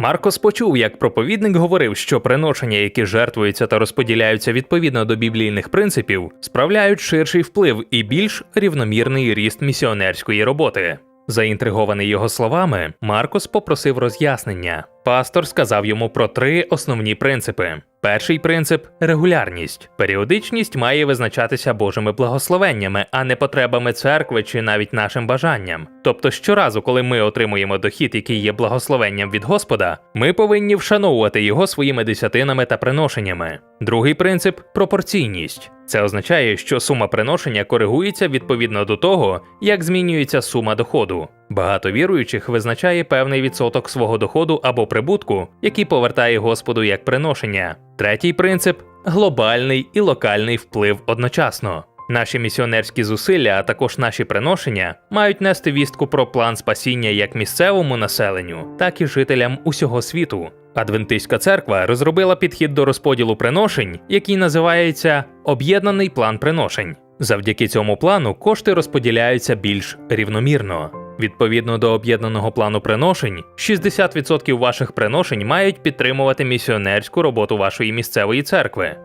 Маркос почув, як проповідник говорив, що приношення, які жертвуються та розподіляються відповідно до біблійних принципів, справляють ширший вплив і більш рівномірний ріст місіонерської роботи. Заінтригований його словами, Маркос попросив роз'яснення. Пастор сказав йому про три основні принципи. Перший принцип регулярність. Періодичність має визначатися Божими благословеннями, а не потребами церкви чи навіть нашим бажанням. Тобто, щоразу, коли ми отримуємо дохід, який є благословенням від Господа, ми повинні вшановувати його своїми десятинами та приношеннями. Другий принцип пропорційність. Це означає, що сума приношення коригується відповідно до того, як змінюється сума доходу. Багато віруючих визначає певний відсоток свого доходу або прибутку, який повертає Господу як приношення. Третій принцип глобальний і локальний вплив одночасно. Наші місіонерські зусилля, а також наші приношення мають нести вістку про план спасіння як місцевому населенню, так і жителям усього світу. Адвентистська церква розробила підхід до розподілу приношень, який називається Об'єднаний план приношень. Завдяки цьому плану кошти розподіляються більш рівномірно. Відповідно до об'єднаного плану приношень, 60% ваших приношень мають підтримувати місіонерську роботу вашої місцевої церкви,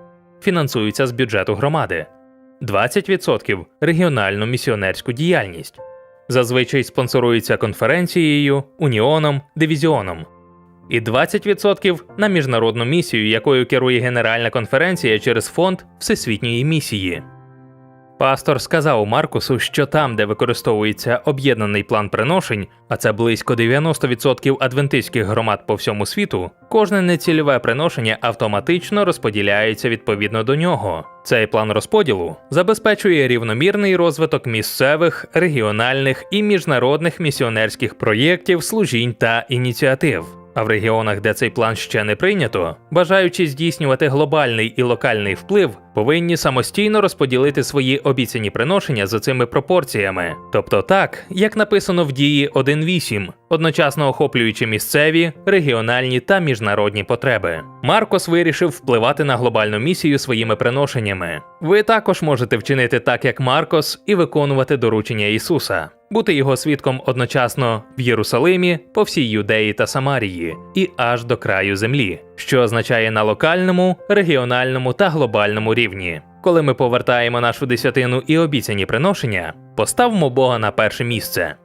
фінансуються з бюджету громади, 20% регіональну місіонерську діяльність. Зазвичай спонсорується конференцією, уніоном, дивізіоном. І 20% на міжнародну місію, якою керує Генеральна конференція через фонд Всесвітньої місії. Пастор сказав Маркусу, що там, де використовується об'єднаний план приношень, а це близько 90% адвентистських громад по всьому світу, кожне нецільове приношення автоматично розподіляється відповідно до нього. Цей план розподілу забезпечує рівномірний розвиток місцевих, регіональних і міжнародних місіонерських проєктів, служінь та ініціатив. А в регіонах, де цей план ще не прийнято, бажаючи здійснювати глобальний і локальний вплив, повинні самостійно розподілити свої обіцяні приношення за цими пропорціями, тобто так, як написано в дії 1.8, одночасно охоплюючи місцеві, регіональні та міжнародні потреби. Маркос вирішив впливати на глобальну місію своїми приношеннями. Ви також можете вчинити так, як Маркос, і виконувати доручення Ісуса. Бути його свідком одночасно в Єрусалимі, по всій Юдеї та Самарії і аж до краю землі, що означає на локальному, регіональному та глобальному рівні. Коли ми повертаємо нашу десятину і обіцяні приношення, поставмо Бога на перше місце.